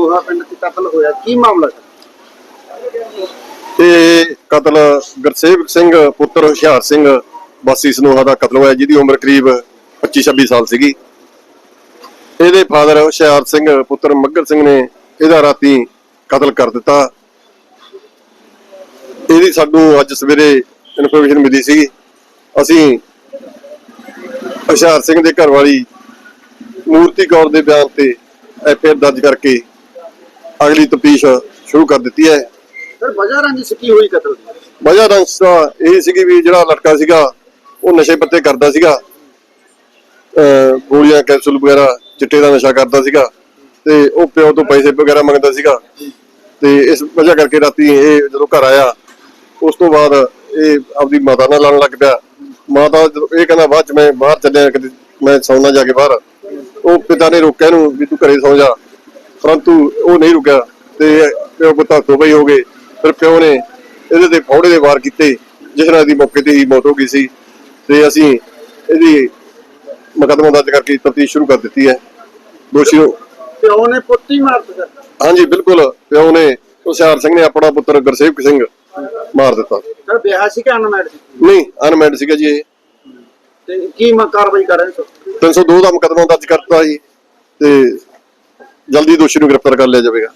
ਸਨੋਹਾ ਪਿੰਡ 'ਚ ਕਤਲ ਹੋਇਆ, ਕੀ ਮਾਮਲਾ ਸੀ? ਤੇ ਕਤਲ ਗੁਰਸੇਵਕ ਸਿੰਘ, ਪੁੱਤਰ ਹੁਸ਼ਿਆਰ ਸਿੰਘ, ਵਾਸੀ ਸਨੋਹਾ ਦਾ ਕਤਲ ਹੋਇਆ, ਜਿਹਦੀ ਉਮਰ ਕਰੀਬ 25-26 ਸਾਲ ਸੀਗੀ। ਇਹਦੇ ਫਾਦਰ ਹੁਸ਼ਿਆਰ ਸਿੰਘ, ਪੁੱਤਰ ਮੱਗਰ ਸਿੰਘ ਨੇ ਇਹਦਾ ਰਾਤੀ ਕਤਲ ਕਰ ਦਿੱਤਾ। ਇਹਦੀ ਸਾਨੂੰ ਅੱਜ ਸਵੇਰੇ ਇਨਫੋਰਮੇਸ਼ਨ ਮਿਲੀ ਸੀ। ਅਸੀਂ ਹੁਸ਼ਿਆਰ ਸਿੰਘ ਦੇ ਘਰ ਵਾਲੀ ਮੂਰਤੀ ਕੌਰ ਦੇ ਬਿਆਨ ਤੇ ਐਫਆਈਆਰ ਦਰਜ ਕਰਕੇ ਅਗਲੀ ਤਫਤੀਸ਼ ਸ਼ੁਰੂ ਕਰ ਦਿੱਤੀ ਹੈ। ਸਰ ਵਜ੍ਹਾ ਰੰਜਿਸ਼ ਕੀ ਹੋਈ ਕਤਲ ਦੀ? ਵਜ੍ਹਾ ਦਾ ਇਹ ਸੀਗੀ ਵੀ ਜਿਹੜਾ ਲੜਕਾ ਸੀਗਾ ਉਹ ਨਸ਼ੇ ਪੱਤੇ ਕਰਦਾ ਸੀਗਾ। ਗੋਲੀਆਂ ਕੈਪਸੂਲ ਵਗੈਰਾ ਚਿੱਟੇ ਦਾ ਨਸ਼ਾ ਕਰਦਾ ਸੀਗਾ ਤੇ ਉਹ ਪਿਓ ਤੋਂ ਪੈਸੇ ਵਗੈਰਾ ਮੰਗਦਾ ਸੀਗਾ। ਤੇ ਇਸ ਵਜ੍ਹਾ ਕਰਕੇ ਰਾਤੀ ਇਹ ਜਦੋਂ ਘਰ ਆਇਆ ਉਸ ਤੋਂ ਬਾਅਦ ਇਹ ਆਪਦੀ ਮਾਤਾ ਨਾਲ ਲੜਨ ਲੱਗ ਪਿਆ। ਮਾਤਾ ਜਦੋਂ ਇਹ ਕਹਿੰਦਾ ਬਾਅਦ ਚ ਮੈਂ ਬਾਹਰ ਚੱਲਿਆ ਮੈਂ ਸੌਣਾ ਜਾ ਕੇ ਬਾਹਰ। ਉਹ ਪਿਤਾ ਨੇ ਰੋਕਿਆ ਇਹਨੂੰ ਵੀ ਤੂੰ ਘਰੇ ਸੌ ਜਾ। ਪਰੰਤੂ ਉਹ ਨਹੀਂ ਰੁਕਿਆ ਤੇ ਪਿਓ ਪੁੱਤ ਪਈ ਹੋ ਗਏ। ਫਿਰ ਪਿਓ ਨੇ ਇਹਦੇ ਤੇ ਫੌੜੇ ਦੇ ਵਾਰ ਕੀਤੇ ਜਿਸ ਨਾਲ ਇਹਦੀ ਮੌਕੇ ਤੇ ਹੀ ਮੌਤ ਹੋ ਗਈ ਸੀ। ਤੇ ਅਸੀਂ ਇਹਦੀ ਮੁਕੱਦਮਾ ਦਰਜ ਕਰਕੇ ਤਫਤੀਸ਼ ਸ਼ੁਰੂ ਕਰ ਦਿੱਤੀ ਹੈ। ਦੋਸ਼ੀ ਨੂੰ ਪਿਓ ਨੇ ਪੁੱਤੀ ਮਾਰ ਦਿੱਤਾ। ਹਾਂਜੀ ਬਿਲਕੁਲ। ਪਿਓ ਨੇ ਹੁਸ਼ਿਆਰ ਸਿੰਘ ਨੇ ਆਪਣਾ ਪੁੱਤਰ ਗੁਰਸੇਵਕ ਸਿੰਘ ਮਾਰ ਦਿੱਤਾ। ਸਰ ਵਿਆਹ ਸੀ ਕਿ ਅਨਮੈਰਿਡ? ਸੀ ਨਹੀਂ ਅਨਮੈਡ ਸੀਗਾ ਜੀ ਇਹ। ਤੇ ਕੀ ਮ ਕਾਰਵਾਈ ਕਰ ਰਹੇ ਸਰ? 302 ਦਾ ਮੁਕੱਦਮਾ ਦਰਜ ਕਰਤਾ ਜੀ। ਤੇ ਜਲਦੀ ਦੋਸ਼ੀ ਨੂੰ ਗ੍ਰਿਫਤਾਰ ਕਰ ਲਿਆ ਜਾਵੇਗਾ।